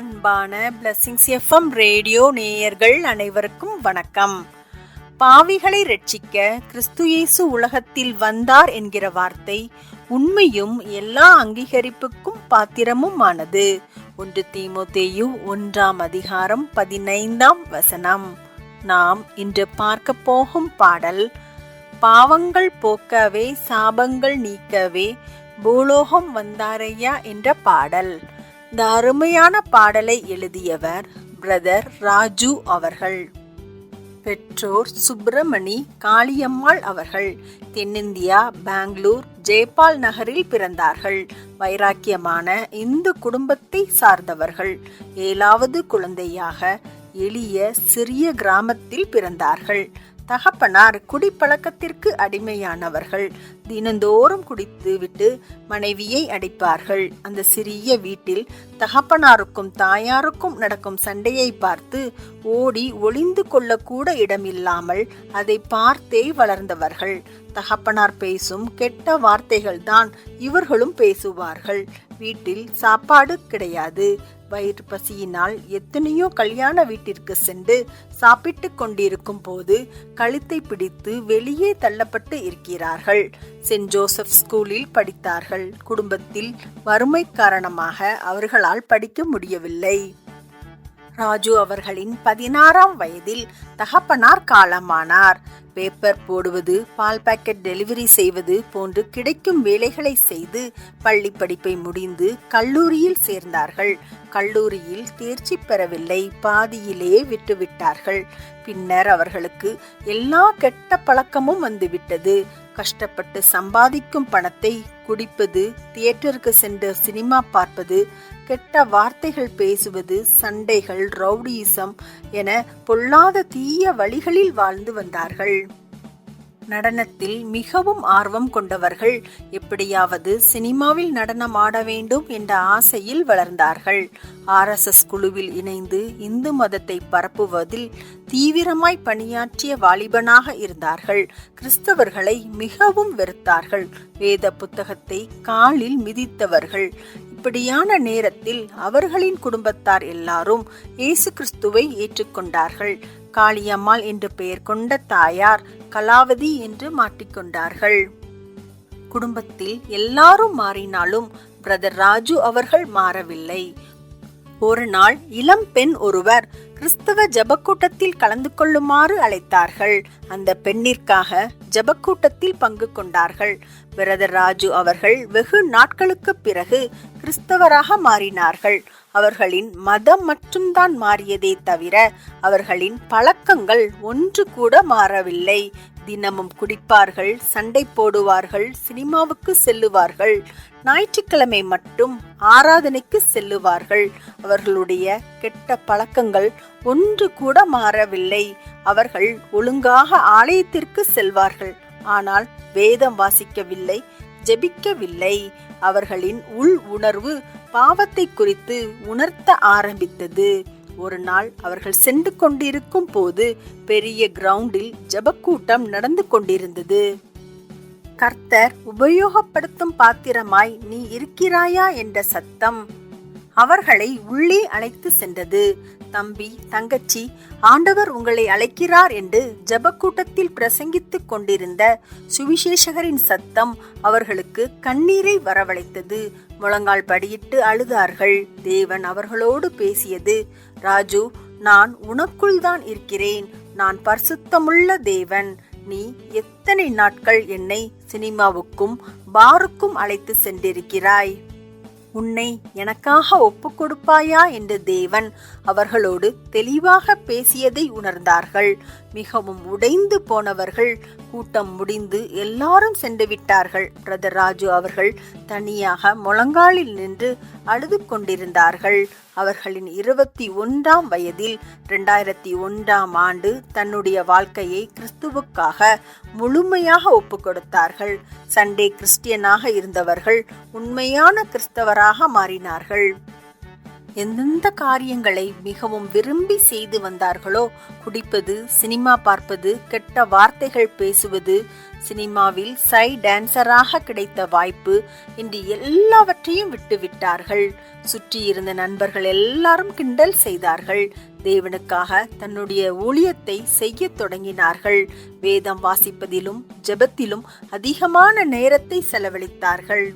அன்பான blessings FM radio நேயர்கள் அனைவருக்கும் வணக்கம். பாவிகளை ரட்சிக்க கிறிஸ்து இயேசு உலகத்தில் வந்தார் என்கிற வார்த்தை உண்மையும் எல்லா அங்கீகரிப்புக்கும் பாத்திரமும் ஆனது ஒன்று தீமோத்தேயு ஒன்றாம் அதிகாரம் பதினைந்தாம் வசனம். நாம் இன்று பார்க்க போகும் பாடல் பாவங்கள் போக்கவே சாபங்கள் நீக்கவே பூலோகம் வந்தாரையா என்ற பாடல். இந்த அருமையான பாடலை எழுதியவர் பிரதர் ராஜு அவர்கள். பெற்றோர் சுப்பிரமணி காளியம்மாள் அவர்கள். தென்னிந்தியா பெங்களூர் ஜெய்பால் நகரில் பிறந்தார்கள். வைராக்கியமான இந்து குடும்பத்தை சார்ந்தவர்கள். ஏழாவது குழந்தையாக எளிய சிறிய கிராமத்தில் பிறந்தார்கள். தகப்பனார் குடிப்பழக்கத்திற்கு அடிமையானவர்கள். தினந்தோறும் குடித்து விட்டு மனைவியை அடிப்பார்கள். அந்த சிறிய வீட்டில் தகப்பனாருக்கும் தாயாருக்கும் நடக்கும் சண்டையை பார்த்து ஓடி ஒளிந்து கொள்ளக்கூட இடமில்லாமல் அதை பார்த்தே வளர்ந்தவர்கள். தகப்பனார் பேசும் கெட்ட வார்த்தைகள் தான் இவர்களும் பேசுவார்கள். வீட்டில் சாப்பாடு கிடையாது. வயிறு பசியினால் எத்தனையோ கல்யாண வீட்டிற்கு சென்று சாப்பிட்டு கொண்டிருக்கும் போது கழுத்தை பிடித்து வெளியே தள்ளப்பட்டு இருக்கிறார்கள். சென்ட் ஜோசப் ஸ்கூலில் படித்தார்கள். குடும்பத்தில் வறுமை காரணமாக அவர்களால் படிக்க முடியவில்லை. ராஜு அவர்களின் பதினாறாம் வயதில் தகப்பனார் காலமானார். பேப்பர் போடுவது பால் பாக்கெட் டெலிவரி செய்வது போன்று கிடைக்கும் வேலைகளை செய்து பள்ளி படிப்பை முடிந்து கல்லூரியில் சேர்ந்தார்கள். கல்லூரியில் தேர்ச்சி பெறவில்லை பாதியிலே விட்டுவிட்டார்கள். பின்னர் அவர்களுக்கு எல்லா கெட்ட பழக்கமும் வந்துவிட்டது. கஷ்டப்பட்டு சம்பாதிக்கும் பணத்தை குடிப்பது தியேட்டருக்கு சென்று சினிமா பார்ப்பது கெட்ட வார்த்தைகள் பேசுவது சண்டைகள் ரவுடியிசம் என பொல்லாத தீய வழிகளில் வாழ்ந்து வந்தார்கள். நடனத்தில் மிகவும் ஆர்வம் கொண்டவர்கள் எப்படியாவது சினிமாவில் நடனம் ஆட வேண்டும் என்ற ஆசையில் வளர்ந்தார்கள். ஆர்எஸ்எஸ் குழுவில் இணைந்து இந்து மதத்தை பரப்புவதில் தீவிரமாய் பணியாற்றிய வாலிபனாக இருந்தார்கள். கிறிஸ்தவர்களை மிகவும் வெறுத்தார்கள். வேத புத்தகத்தை காலில் மிதித்தவர்கள். இப்படியான நேரத்தில் அவர்களின் குடும்பத்தார் எல்லாரும் இயேசு கிறிஸ்துவை ஏற்றுக்கொண்டார்கள். காளியம்மாள் என்று பெயர் கொண்ட தாயார் கலாவதி என்று மாட்டிக்கொண்டார்கள் குடும்பத்தில் எல்லாரும் மாறினாலும் பிரதர் ராஜு அவர்கள் மாறவில்லை. ஒரு நாள் இளம் பெண் ஒருவர் கிறிஸ்தவ ஜபக்கூட்டத்தில் கலந்து கொள்ளுமாறு அழைத்தார்கள். அந்த பெண்ணிற்காக ஜபக்கூட்டத்தில் பங்கு கொண்டார்கள். பிரதர் ராஜு அவர்கள் வெகு நாட்களுக்கு பிறகு கிறிஸ்தவராக மாறினார்கள். அவர்களின் மதம் மட்டும்தான் மாறியதே தவிர அவர்களின் பழக்கங்கள் ஒன்று கூட மாறவில்லை. தினமும் குடிப்பார்கள் சண்டை போடுவார்கள் சினிமாவுக்கு செல்லுவார்கள் ஞாயிற்றுக்கிழமை மட்டும் ஆராதனைக்கு செல்லுவார்கள். அவர்களுடைய கெட்ட பழக்கங்கள் ஒன்று கூட மாறவில்லை. அவர்கள் ஒழுங்காக ஆலயத்திற்கு செல்வார்கள். ஆனால் வேதம் வாசிக்கவில்லை ஜெபிக்கவில்லை. அவர்களின் உள் உணர்வு பாவத்தை குறித்து உணர்த்த ஆரம்பித்தது. ஒரு நாள் அவர்கள் சென்று கொண்டிருக்கும் போது பெரிய கிரவுண்டில் ஜபக்கூட்டம் நடந்து கொண்டிருந்தது. கர்த்தர் உபயோகப்படுத்தும் பாத்திரமாய் நீ இருக்கிறாயா என்ற சத்தம் அவர்களை உள்ளே அழைத்து சென்றது. தம்பி தங்கச்சி ஆண்டவர் உங்களை அழைக்கிறார் என்று ஜபக்கூட்டத்தில் பிரசங்கித்துக் கொண்டிருந்த சுவிசேஷகரின் சத்தம் அவர்களுக்கு கண்ணீரை வரவழைத்தது. முழங்கால் படியிட்டு அழுதார்கள். தேவன் அவர்களோடு பேசியது ராஜு நான் உனக்குள் தான் இருக்கிறேன். நான் பரிசுத்தமுள்ள தேவன். நீ எத்தனை நாட்கள் என்னை சினிமாவுக்கும் பாருக்கும் அழைத்து சென்றிருக்கிறாய்? உன்னை எனக்காக ஒப்பு கொடுப்பாயா? என்று தேவன் அவர்களோடு தெளிவாக பேசியதை உணர்ந்தார்கள். மிகவும் உடைந்து போனவர்கள் கூட்டம் முடிந்து எல்லாரும் சென்று விட்டார்கள். பிரதர் ராஜு அவர்கள் தனியாக முழங்காலில் நின்று அழுது கொண்டிருந்தார்கள். அவர்களின் இருபத்தி ஒன்றாம் வயதில் இரண்டாயிரத்தி ஒன்றாம் ஆண்டு தன்னுடைய வாழ்க்கையை கிறிஸ்துவுக்காக முழுமையாக ஒப்பு கொடுத்தார்கள். சண்டே கிறிஸ்டியனாக இருந்தவர்கள் உண்மையான கிறிஸ்தவராக மாறினார்கள். எந்தெந்த காரியங்களை மிகவும் விரும்பி செய்து வந்தார்களோ குடிப்பது சினிமா பார்ப்பது கெட்ட வார்த்தைகள் பேசுவது சினிமாவில் சை டான்சராக கிடைத்த வாய்ப்பு இன்று எல்லாவற்றையும் விட்டுவிட்டார்கள் சுற்றி இருந்த நண்பர்கள் எல்லாரும் கிண்டல் செய்தார்கள். தேவனுக்காக தன்னுடைய ஊழியத்தை செய்ய தொடங்கினார்கள். வேதம் வாசிப்பதிலும் ஜெபத்திலும் அதிகமான நேரத்தை செலவழித்தார்கள்.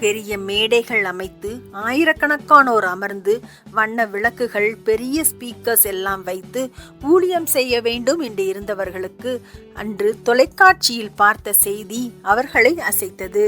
பெரிய மேடைகள் அமைத்து ஆயிரக்கணக்கானோர் அமர்ந்து வண்ண விளக்குகள் பெரிய ஸ்பீக்கர்ஸ் எல்லாம் வைத்து ஊழியம் செய்ய வேண்டும் என்று இருந்தவர்களுக்கு அன்று தொலைக்காட்சியில் பார்த்த செய்தி அவர்களை அசைத்தது.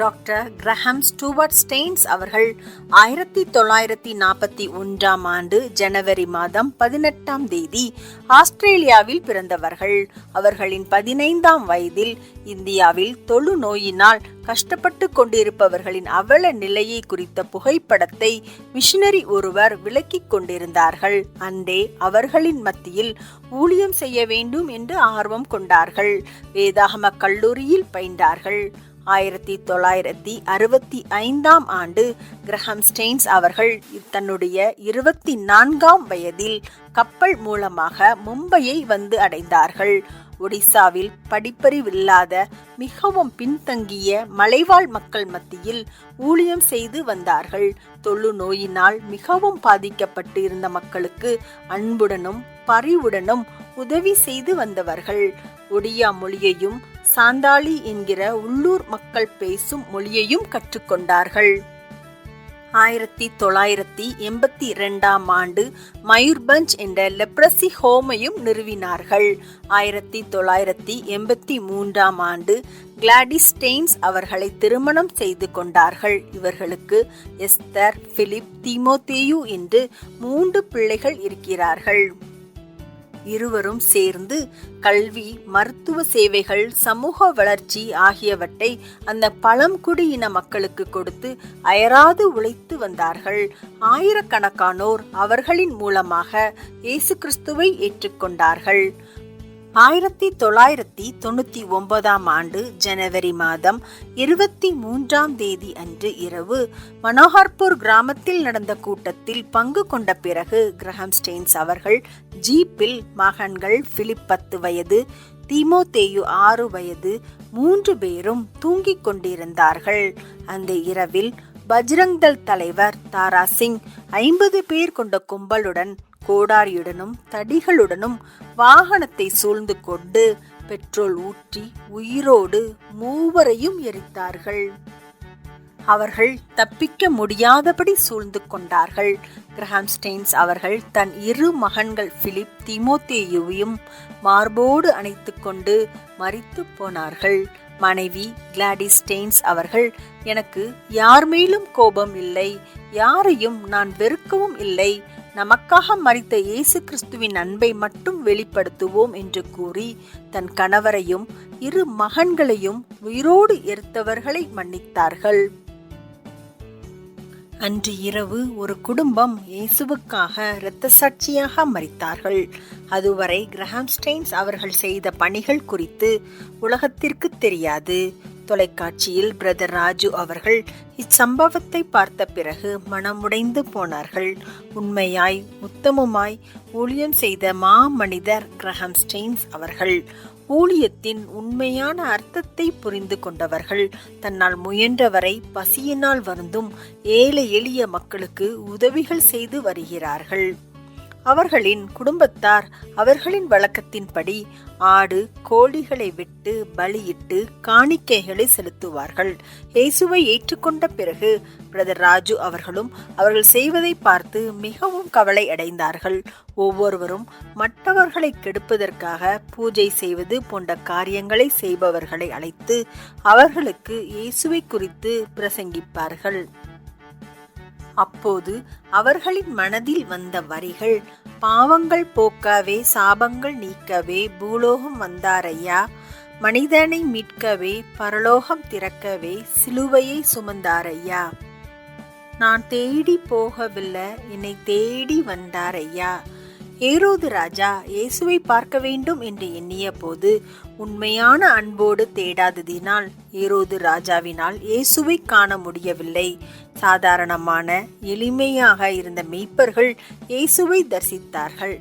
டாக்டர் கிரஹாம் ஸ்டூவர்ட் ஸ்டெயின்ஸ் அவர்கள் ஆயிரத்தி தொள்ளாயிரத்தி நாற்பத்தி ஒன்றாம் ஆண்டு ஜனவரி மாதம் பதினெட்டாம் தேதி ஆஸ்திரேலியாவில் பிறந்தவர்கள். அவர்களின் பதினைந்தாம் வயதில் இந்தியாவில் தொழு நோயினால் கஷ்டப்பட்டு கொண்டிருப்பவர்களின் அவல நிலையை குறித்த புகைப்படத்தை மிஷினரி ஒருவர் விளக்கிக் கொண்டிருந்தார்கள். அன்றே அவர்களின் மத்தியில் ஊழியம் செய்ய வேண்டும் என்று ஆர்வம் கொண்டார்கள். வேதாகம கல்லூரியில் பயின்றார்கள். ஆயிரத்தி தொள்ளாயிரத்தி அறுபத்தி ஐந்தாம் ஆண்டு கிரஹம் ஸ்டெயின்ஸ் அவர்கள் தன்னுடைய இருபத்தி நான்காம் வயதில் கப்பல் மூலமாக மும்பையை வந்து அடைந்தார்கள். ஒடிசாவில் படிப்பறிவில்லாத மிகவும் பின்தங்கிய மலைவாழ் மக்கள் மத்தியில் ஊழியம் செய்து வந்தார்கள். தொழு நோயினால் மிகவும் பாதிக்கப்பட்டு இருந்த மக்களுக்கு அன்புடனும் பரிவுடனும் உதவி செய்து வந்தவர்கள். ஒடியா மொழியையும் சாந்தாளி என்கிற உள்ளூர் மக்கள் பேசும் மொழியையும் கற்றுக்கொண்டார்கள். ஆயிரத்தி தொள்ளாயிரத்தி எண்பத்தி இரண்டாம் ஆண்டு மயூர்பஞ்ச் என்ற லெப்ரசி ஹோமையும் நிறுவினார்கள். ஆயிரத்தி தொள்ளாயிரத்தி எண்பத்தி மூன்றாம் ஆண்டு கிளாடிஸ்டெயின்ஸ் அவர்களை திருமணம் செய்து கொண்டார்கள். இவர்களுக்கு எஸ்தர் பிலிப் தீமோதேயு என்று மூன்று பிள்ளைகள் இருக்கிறார்கள். இருவரும் சேர்ந்து கல்வி மருத்துவ சேவைகள் சமூக வளர்ச்சி ஆகியவற்றை அந்த பழங்குடியின மக்களுக்கு கொடுத்து அயராது உழைத்து வந்தார்கள். ஆயிரக்கணக்கானோர் அவர்களின் மூலமாக இயேசு கிறிஸ்துவை ஏற்றுக்கொண்டார்கள். ஆயிரத்தி தொள்ளாயிரத்தி தொண்ணூத்தி ஒன்பதாம் ஆண்டு ஜனவரி மாதம் இருபத்தி மூன்றாம் தேதி அன்று இரவு மனோகர்பூர் கிராமத்தில் நடந்த கூட்டத்தில் பங்கு கொண்ட பிறகு கிரஹம் ஸ்டெயின்ஸ் அவர்கள் ஜீப்பில் மகன்கள் பிலிப் பத்து வயது தீமோதேயு ஆறு வயது மூன்று பேரும் தூங்கிக் கொண்டிருந்தார்கள். அந்த இரவில் பஜ்ரங்தல் தலைவர் தாரா சிங் ஐம்பது பேர் கொண்ட கும்பலுடன் கோடாரியுடனும் தடிகளுடனும் வாகனத்தை சூழ்ந்து கொண்டு பெட்ரோல் ஊற்றி உயிரோடு மூவரையும் எரித்தார்கள். அவர்கள் தப்பிக்க முடியாதபடி சூழ்ந்து கொண்டார்கள். கிரஹாம் ஸ்டெயின்ஸ் அவர்கள் தன் இரு மகன்கள் பிலிப் திமோத்தேயுவையும் மார்போடு அணைத்து கொண்டு மறித்து போனார்கள். மனைவி கிளாடி ஸ்டெயின்ஸ் அவர்கள் எனக்கு யார் மேலும் கோபம் இல்லை யாரையும் நான் வெறுக்கவும் இல்லை. நமக்காக மறித்த இயேசு கிறிஸ்துவின் அன்பை மட்டும் வெளிப்படுத்துவோம் என்று கூறி தன் கணவரையும் இரு மகன்களையும் உயிரோடு எரித்தவர்களை மன்னித்தார்கள். அன்று இரவு ஒரு குடும்பம் இயேசுவுக்காக இரத்த சாட்சியாக மறித்தார்கள் அதுவரை கிரஹாம்ஸ்டெயின்ஸ் அவர்கள் செய்த பணிகள் குறித்து உலகத்திற்கு தெரியாது. தொலைக்காட்சியில் பிரதர் ராஜு அவர்கள் இச்சம்பவத்தை பார்த்த பிறகு மனமுடைந்து போனார்கள். உண்மையாய் உத்தமமாய் ஊழியம் செய்த மா மனிதர் அவர்கள். ஊழியத்தின் உண்மையான அர்த்தத்தை புரிந்து கொண்டவர்கள் தன்னால் முயன்றவரை பசியினால் வருந்தும் ஏழை எளிய மக்களுக்கு உதவிகள் செய்து வருகிறார்கள். அவர்களின் குடும்பத்தார் அவர்களின் வழக்கத்தின்படி ஆடு கோழிகளை விட்டு பலியிட்டு காணிக்கைகளை செலுத்துவார்கள். இயேசுவை ஏற்றுக்கொண்ட பிறகு பிரதர் ராஜு அவர்களும் அவர்கள் செய்வதை பார்த்து மிகவும் கவலை அடைந்தார்கள். ஒவ்வொருவரும் மற்றவர்களை கெடுப்பதற்காக பூஜை செய்வது போன்ற காரியங்களை செய்பவர்களை அழைத்து அவர்களுக்கு இயேசுவை குறித்து பிரசங்கிப்பார்கள். அப்போது அவர்களின் மனதில் வந்த வரிகள் பாவங்கள் போக்கவே சாபங்கள் நீக்கவே பூலோகம் வந்தாரையா மனிதனை மீட்கவே பரலோகம் திறக்கவே சிலுவையை சுமந்தாரையா நான் தேடி போகவில்லை என்னை தேடி வந்தாரையா ஏரோது ராஜா இயேசுவை பார்க்க வேண்டும் என்று எண்ணிய போது உண்மையான அன்போடு தேடாததினால் ஏரோது ராஜாவினால் இயேசுவை காண முடியவில்லை. சாதாரணமான எளிமையாக இருந்த மெய்ப்பர்கள் இயேசுவை தரிசித்தார்கள்.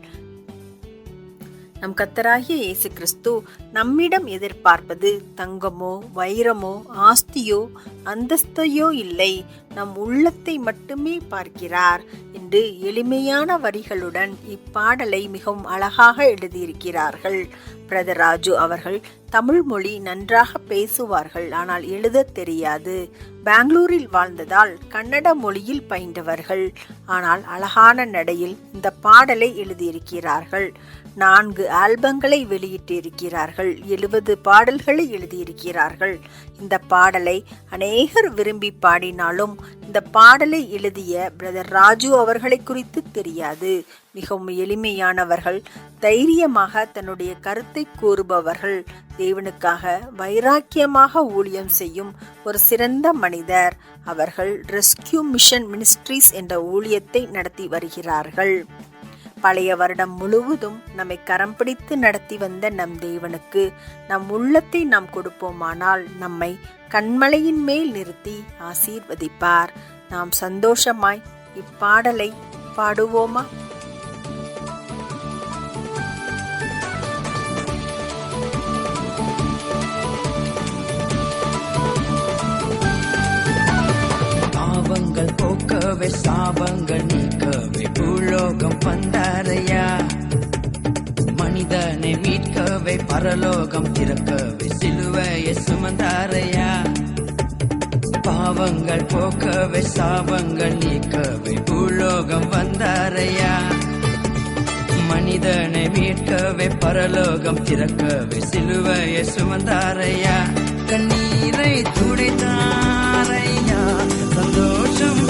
நம் கத்தராகிய இயேசு கிறிஸ்து நம்மிடம் எதிர்பார்ப்பது தங்கமோ வைரமோ ஆஸ்தியோ அந்தஸ்தையோ இல்லை. நம் உள்ளத்தை மட்டுமே பார்க்கிறார். என்று எளிமையான வரிகளுடன் இப்பாடலை மிகவும் அழகாக எழுதியிருக்கிறார்கள். பிரதராஜு அவர்கள் தமிழ் மொழி நன்றாக பேசுவார்கள் ஆனால் எழுத தெரியாது. பெங்களூரில் வாழ்ந்ததால் கன்னட மொழியில் பயின்றவர்கள். ஆனால் அழகான நடையில் இந்த பாடலை எழுதியிருக்கிறார்கள். நான்கு ஆல்பங்களை வெளியிட்டிருக்கிறார்கள். எழுபது பாடல்களை எழுதியிருக்கிறார்கள். இந்த பாடலை அநேகர் விரும்பி பாடினாலும் இந்த பாடலை எழுதிய பிரதர் ராஜு அவர்களை குறித்து தெரியாது. மிகவும் எளிமையானவர்கள் தைரியமாக தன்னுடைய கருத்தை கூறுபவர்கள். தேவனுக்காக வைராக்கியமாக ஊழியம் செய்யும் ஒரு சிறந்த மனிதர். அவர்கள் ரெஸ்கியூ மிஷன் மினிஸ்ட்ரீஸ் என்ற ஊழியத்தை நடத்தி வருகிறார்கள். பழைய வருடம் முழுவதும் நம்மை கரம் பிடித்து நடத்தி வந்த நம் தேவனுக்கு நம் உள்ளத்தை நாம் கொடுப்போமானால் நம்மை கண்மலையின் மேல் நிறுத்தி ஆசீர்வதிப்பார். நாம் சந்தோஷமாய் இப்பாடலை பாடுவோமா? நீக்கவே சாபங்கள் நீக்கவே பூலோகம் வந்தாரையா மனிதனை மீட்கவே பரலோகம் திறக்கவே சிலுவையை சுமந்தாரையா? பாவங்கள் போக்கவே சாபங்கள் நீக்கவே பூலோகம் வந்தாரையா? மனிதனை மீட்கவே பரலோகம் திறக்கவே சிலுவையை சுமந்தாரையா? கண்ணீரை துடைத்தாரையா? சந்தோஷம்